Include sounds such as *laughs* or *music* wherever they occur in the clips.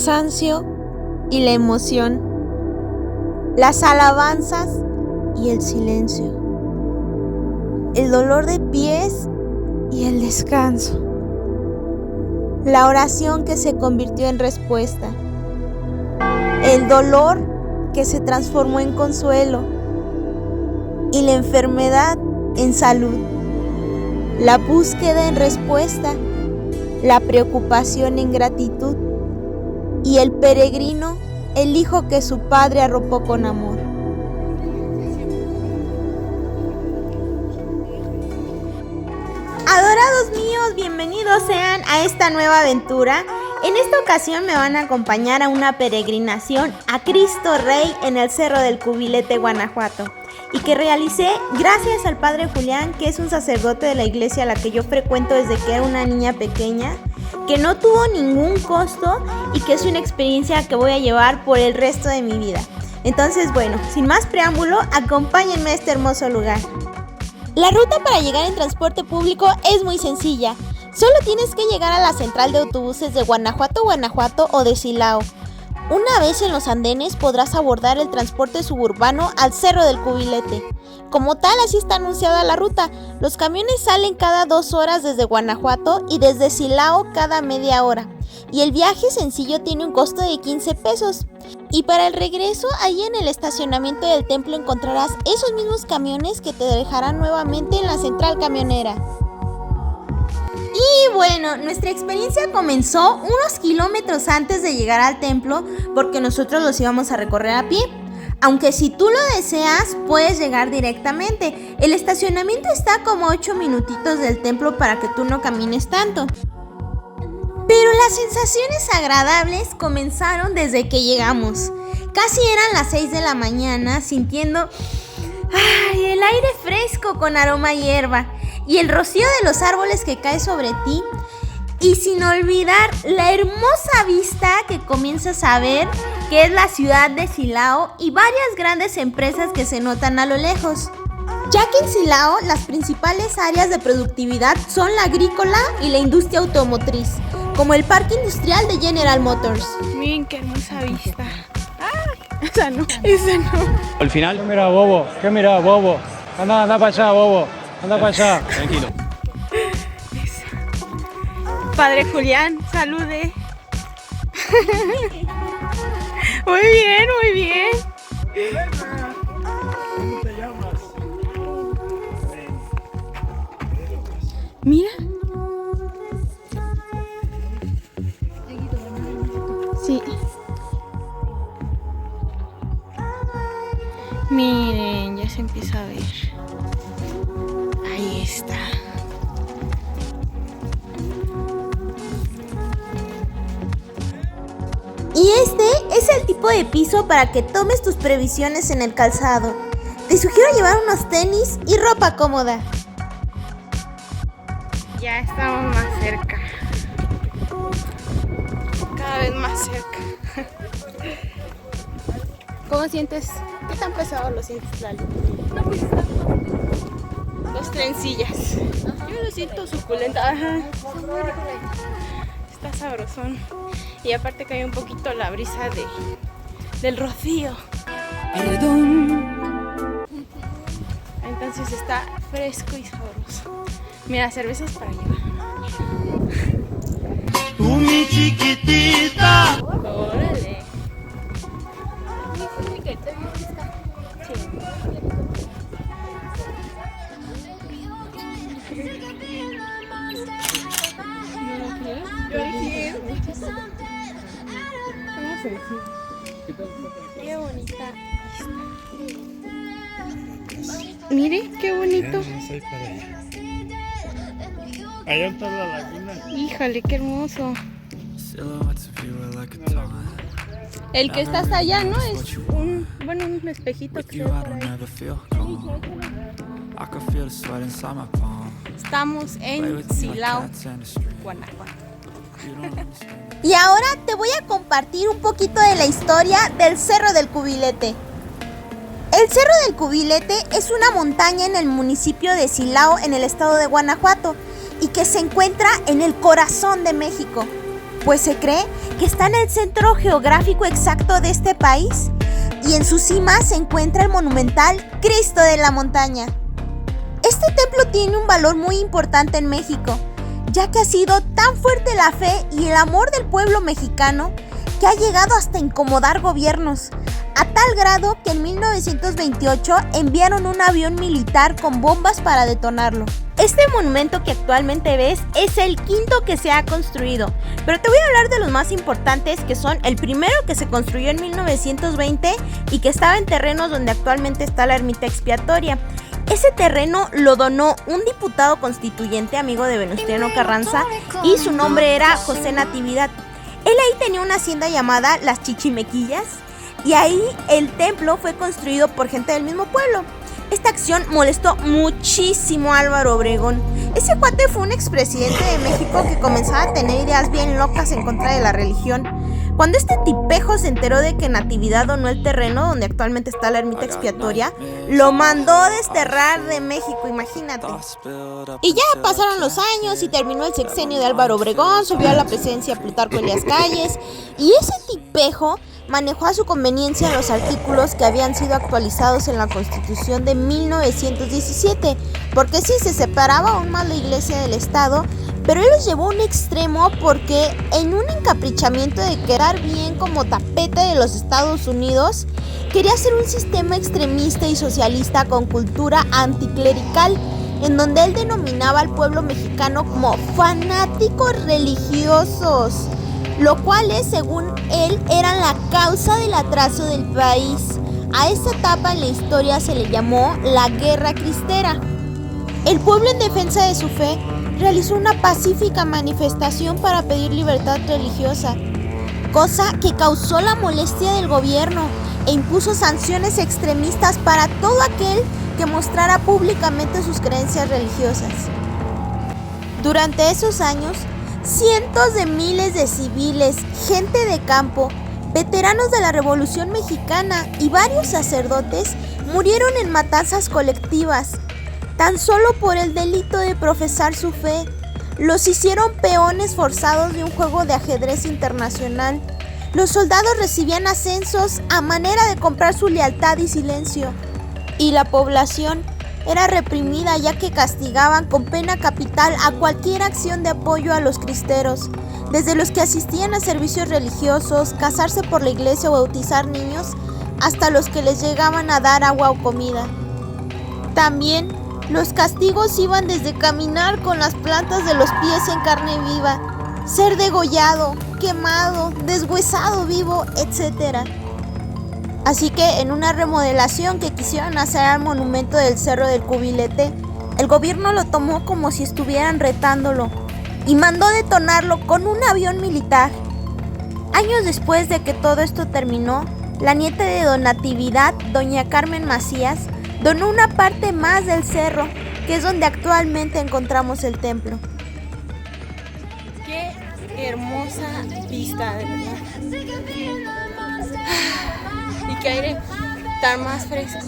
cansancio y la emoción, las alabanzas y el silencio, el dolor de pies y el descanso, la oración que se convirtió en respuesta, el dolor que se transformó en consuelo y la enfermedad en salud, la búsqueda en respuesta, la preocupación en gratitud y el peregrino el hijo que su padre arropó con amor. Adorados míos, bienvenidos sean a esta nueva aventura. En esta ocasión me van a acompañar a una peregrinación a Cristo Rey en el Cerro del Cubilete, Guanajuato, y que realicé gracias al Padre Julián, que es un sacerdote de la iglesia a la que yo frecuento desde que era una niña pequeña que no tuvo ningún costo y que es una experiencia que voy a llevar por el resto de mi vida. Entonces, bueno, sin más preámbulo, acompáñenme a este hermoso lugar. La ruta para llegar en transporte público es muy sencilla. Solo tienes que llegar a la central de autobuses de Guanajuato, Guanajuato o de Silao. Una vez en los andenes podrás abordar el transporte suburbano al Cerro del Cubilete. Como tal, así está anunciada la ruta. Los camiones salen cada dos horas desde Guanajuato y desde Silao cada media hora. Y el viaje sencillo tiene un costo de 15 pesos. Y para el regreso, ahí en el estacionamiento del templo encontrarás esos mismos camiones que te dejarán nuevamente en la central camionera. Y bueno, nuestra experiencia comenzó unos kilómetros antes de llegar al templo porque nosotros los íbamos a recorrer a pie. Aunque si tú lo deseas, puedes llegar directamente. El estacionamiento está como 8 minutitos del templo para que tú no camines tanto. Pero las sensaciones agradables comenzaron desde que llegamos. Casi eran las 6 de la mañana, sintiendo el aire fresco con aroma a hierba y el rocío de los árboles que cae sobre ti. Y sin olvidar la hermosa vista que comienzas a ver, que es la ciudad de Silao y varias grandes empresas que se notan a lo lejos. Ya que en Silao las principales áreas de productividad son la agrícola y la industria automotriz, como el parque industrial de General Motors. Miren qué hermosa vista. ¡Ah! Esa no, esa no. Al final. ¿Qué mira, bobo? ¿Qué mira, bobo? Anda, anda para allá, bobo. Anda para allá. Tranquilo. Padre Julián, salude. *laughs* Muy bien, muy bien. ¿Cómo te llamas? Mira. Sí. Miren, ya se empieza a ver. Ahí está. Y este es el tipo de piso para que tomes tus previsiones en el calzado. Te sugiero llevar unos tenis y ropa cómoda. Ya estamos más cerca. Cada vez más cerca. *laughs* ¿Cómo sientes? ¿Qué tan pesado lo sientes, Lali? No, pues está Dos trencillas. Yo lo siento suculento. Ajá. Está sabrosón. Y aparte hay un poquito la brisa de, del rocío. Entonces está fresco y sabroso. Mira, cervezas para llevar. Tú mi chiquitita. Mire, qué bonito. Allá está la laguna. Híjole, qué hermoso. El que está hasta allá, ¿no? Es un, bueno, un espejito que. Estamos en Silao, Guanajuato. Y ahora te voy a compartir un poquito de la historia del Cerro del Cubilete. El Cerro del Cubilete es una montaña en el municipio de Silao, en el estado de Guanajuato, y que se encuentra en el corazón de México. pues se cree que está en el centro geográfico exacto de este país y en su cima se encuentra el monumental Cristo de la Montaña. Este templo tiene un valor muy importante en México, ya que ha sido tan fuerte la fe y el amor del pueblo mexicano que ha llegado hasta incomodar gobiernos, a tal grado que en 1928 enviaron un avión militar con bombas para detonarlo. Este monumento que actualmente ves es el quinto que se ha construido, pero te voy a hablar de los más importantes que son el primero que se construyó en 1920 y que estaba en terrenos donde actualmente está la ermita expiatoria. Ese terreno lo donó un diputado constituyente amigo de Venustiano Carranza y su nombre era José Natividad. Él ahí tenía una hacienda llamada Las Chichimequillas y ahí el templo fue construido por gente del mismo pueblo. Esta acción molestó muchísimo a Álvaro Obregón. Ese cuate fue un expresidente de México que comenzaba a tener ideas bien locas en contra de la religión. Cuando este tipejo se enteró de que Natividad donó el terreno donde actualmente está la ermita expiatoria, lo mandó a desterrar de México, imagínate. Y ya pasaron los años y terminó el sexenio de Álvaro Obregón, subió a la presidencia Plutarco Elias Calles y ese tipejo manejó a su conveniencia los artículos que habían sido actualizados en la Constitución de 1917, porque sí se separaba aún más la Iglesia del Estado, pero él los llevó a un extremo porque en un encaprichamiento de quedar bien como tapete de los Estados Unidos, quería hacer un sistema extremista y socialista con cultura anticlerical, en donde él denominaba al pueblo mexicano como fanáticos religiosos lo cual es, según él, era la causa del atraso del país. A esta etapa en la historia se le llamó la Guerra Cristera. El pueblo en defensa de su fe realizó una pacífica manifestación para pedir libertad religiosa, cosa que causó la molestia del gobierno e impuso sanciones extremistas para todo aquel que mostrara públicamente sus creencias religiosas. Durante esos años, Cientos de miles de civiles, gente de campo, veteranos de la Revolución Mexicana y varios sacerdotes murieron en matanzas colectivas, tan solo por el delito de profesar su fe. Los hicieron peones forzados de un juego de ajedrez internacional. Los soldados recibían ascensos a manera de comprar su lealtad y silencio. Y la población era reprimida ya que castigaban con pena capital a cualquier acción de apoyo a los cristeros, desde los que asistían a servicios religiosos, casarse por la iglesia o bautizar niños, hasta los que les llegaban a dar agua o comida. También los castigos iban desde caminar con las plantas de los pies en carne viva, ser degollado, quemado, deshuesado vivo, etc. Así que en una remodelación que quisieron hacer al monumento del Cerro del Cubilete, el gobierno lo tomó como si estuvieran retándolo y mandó detonarlo con un avión militar. Años después de que todo esto terminó, la nieta de Donatividad, doña Carmen Macías, donó una parte más del cerro, que es donde actualmente encontramos el templo. Qué hermosa vista, verdad. Y qué aire tan más fresco.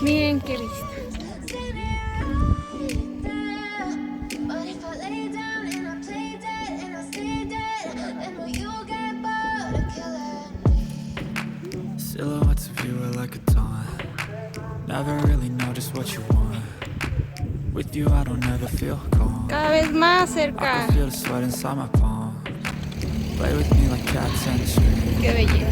Miren qué vista. But if I lay down and I play dead and I stay dead, then will you get bored of killing? Silhouettes of you are like a taunt. Never really know just what you want. With you, I don't ever feel calm. Cada vez más I can feel the sweat inside my palm. Qué belleza.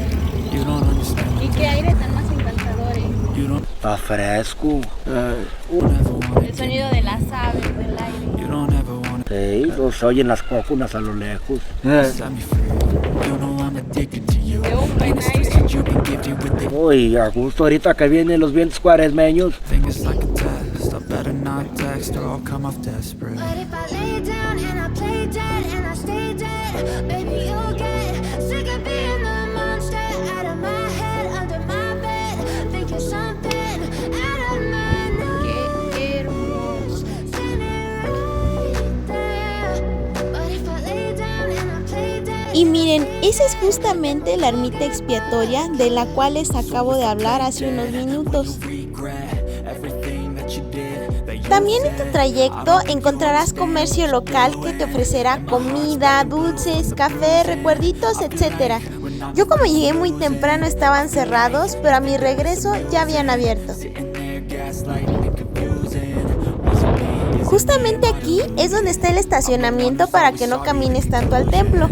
You don't understand. Y qué aire tan más encantador. eh. You don't, Está fresco. El sonido de las aves, del aire. You don't ever wanna sí, los se oyen las cocunas a lo lejos. Uy, a gusto ahorita que vienen los vientos cuaresmeños. thing is like a test. I better not text or I'll come off desperate. But if I lay down and I play Y miren, esa es justamente la ermita expiatoria de la cual les acabo de hablar hace unos minutos. También en tu trayecto encontrarás comercio local que te ofrecerá comida, dulces, café, recuerditos, etc. Yo como llegué muy temprano estaban cerrados, pero a mi regreso ya habían abierto. Justamente aquí es donde está el estacionamiento para que no camines tanto al templo.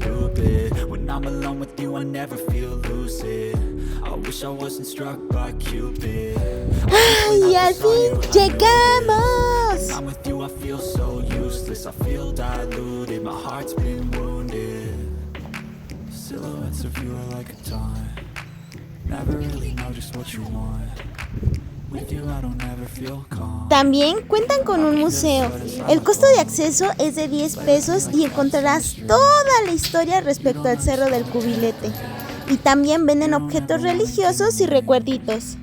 Even I offer all of the solutions I wish you loved me like I love you, it's stupid. When I'm alone with you I never feel lucid. I wish I wasn't struck by Cupid. ¡Ay, al fin llegamos! I'm with you I feel so useless. I feel diluted, my heart's been wounded. Silhouettes of you are like a taunt. Never really know just what you want También cuentan con un museo. El costo de acceso es de 10 pesos y encontrarás toda la historia respecto al Cerro del Cubilete. Y también venden objetos religiosos y recuerditos.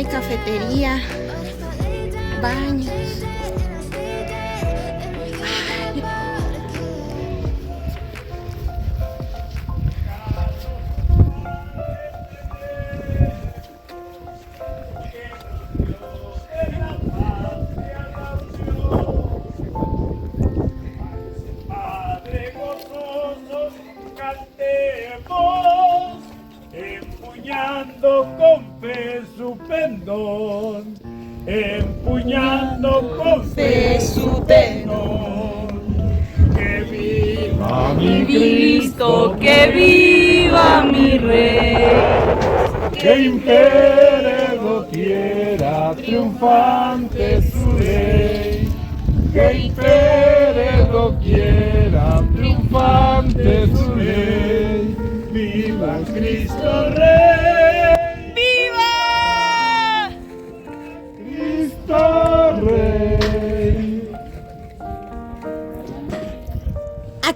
Hay cafetería, baños. Que impere doquiera triunfante su ley que impere doquiera, triunfante su ley. ¡Viva Cristo Rey!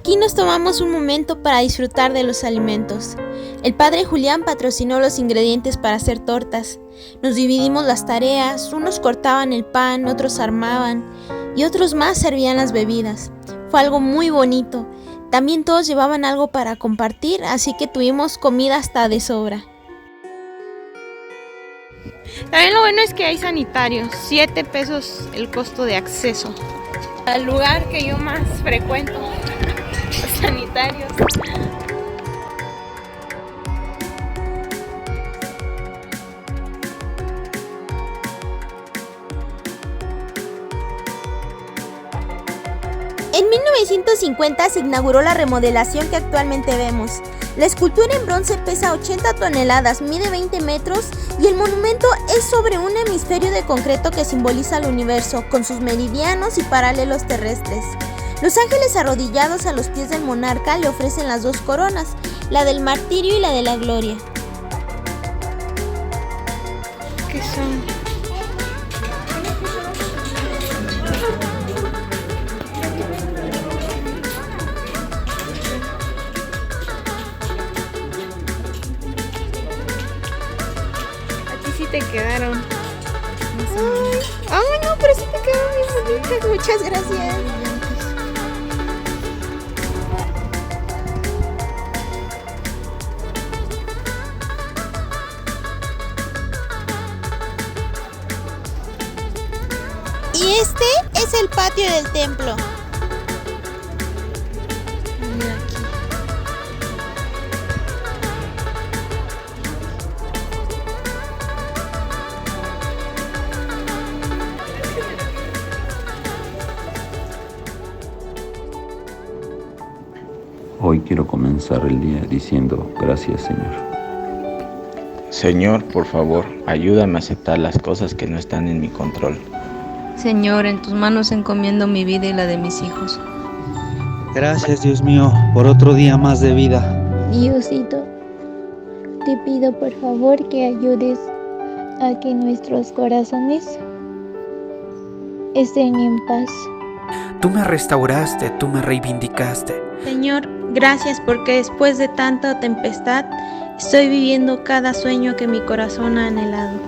Aquí nos tomamos un momento para disfrutar de los alimentos. El padre Julián patrocinó los ingredientes para hacer tortas. Nos dividimos las tareas, unos cortaban el pan, otros armaban y otros más servían las bebidas. Fue algo muy bonito. También todos llevaban algo para compartir, así que tuvimos comida hasta de sobra. También lo bueno es que hay sanitarios. 7 pesos el costo de acceso. Al lugar que yo más frecuento. *laughs* Sanitarios. En 1950 se inauguró la remodelación que actualmente vemos. La escultura en bronce pesa 80 toneladas, mide 20 metros y el monumento es sobre un hemisferio de concreto que simboliza el universo, con sus meridianos y paralelos terrestres. Los ángeles arrodillados a los pies del monarca le ofrecen las dos coronas, la del martirio y la de la gloria. ¿Qué son? Y este es el patio del templo. Hoy quiero comenzar el día diciendo gracias Señor. Señor, por favor, ayúdame a aceptar las cosas que no están en mi control. Señor, en tus manos encomiendo mi vida y la de mis hijos. Gracias Dios mío por otro día más de vida. Diosito, te pido por favor que ayudes a que nuestros corazones estén en paz. Tú me restauraste, tú me reivindicaste. Señor, Gracias porque después de tanta tempestad estoy viviendo cada sueño que mi corazón ha anhelado.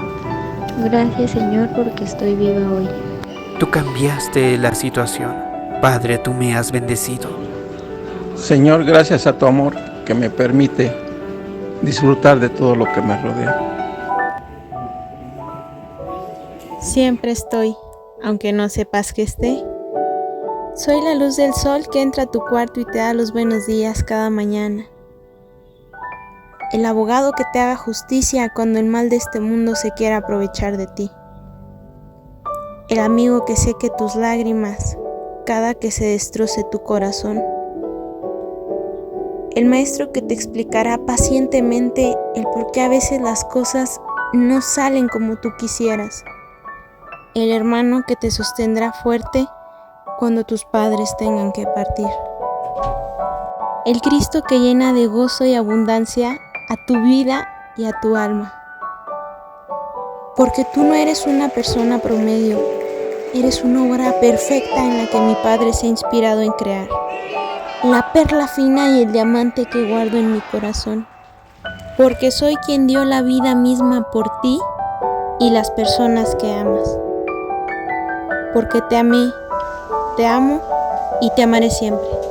Gracias Señor porque estoy viva hoy. Tú cambiaste la situación. Padre, tú me has bendecido. Señor, gracias a tu amor que me permite disfrutar de todo lo que me rodea. Siempre estoy, aunque no sepas que esté. Soy la luz del sol que entra a tu cuarto y te da los buenos días cada mañana. El abogado que te haga justicia cuando el mal de este mundo se quiera aprovechar de ti. El amigo que seque tus lágrimas cada que se destroce tu corazón. El maestro que te explicará pacientemente el por qué a veces las cosas no salen como tú quisieras. El hermano que te sostendrá fuerte cuando tus padres tengan que partir. El Cristo que llena de gozo y abundancia a tu vida y a tu alma. Porque tú no eres una persona promedio, eres una obra perfecta en la que mi Padre se ha inspirado en crear. La perla fina y el diamante que guardo en mi corazón. Porque soy quien dio la vida misma por ti y las personas que amas. Porque te amé, te amo y te amaré siempre.